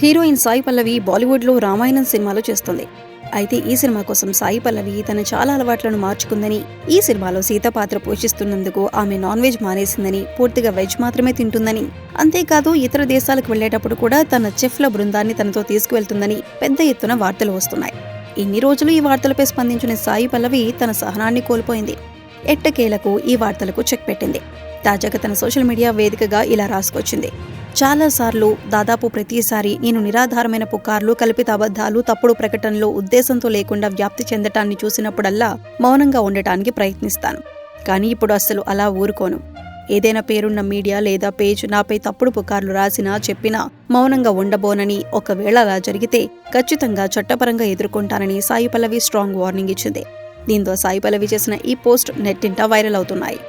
Heroine Sai Pallavi బాలీవుడ్లో రామాయణం సినిమాలో చేస్తుంది. అయితే ఈ సినిమా కోసం సాయి పల్లవి తన చాలా అలవాట్లను మార్చుకుందని ఈ సినిమాలో సీత పాత్ర పోషిస్తున్నందుకు ఆమె నాన్ వెజ్ మానేసిందని పూర్తిగా వెజ్ మాత్రమే తింటుందని. అంతేకాదు ఇతర దేశాలకు వెళ్ళేటప్పుడు కూడా తన చెఫ్ల బృందాన్ని తనతో తీసుకువెళ్తుందని పెద్ద ఎత్తున వార్తలు వస్తున్నాయి. ఇన్ని రోజులు ఈ వార్తలపై స్పందించిన సాయి పల్లవి తన సహనాన్ని కోల్పోయింది. ఎట్టకేలకు ఈ వార్తలకు చెక్ పెట్టింది. తాజాగా తన సోషల్ మీడియా వేదికగా ఇలా రాసుకొచ్చింది. చాలాసార్లు దాదాపు ప్రతిసారి నేను నిరాధారమైన పుకార్లు కల్పిత అబద్ధాలు తప్పుడు ప్రకటనలు ఉద్దేశంతో లేకుండా వ్యాప్తి చెందటాన్ని చూసినప్పుడల్లా మౌనంగా ఉండటానికి ప్రయత్నిస్తాను. కానీ ఇప్పుడు అస్సలు అలా ఊరుకోను. ఏదైనా పేరున్న మీడియా లేదా పేజ్ నాపై తప్పుడు పుకార్లు రాసినా చెప్పినా మౌనంగా ఉండబోనని ఒకవేళ అలా జరిగితే ఖచ్చితంగా చట్టపరంగా ఎదుర్కొంటానని సాయి పల్లవి స్ట్రాంగ్ వార్నింగ్ ఇచ్చింది. దీంతో సాయి పల్లవి చేసిన ఈ పోస్ట్ నెట్టింట వైరల్ అవుతున్నాయి.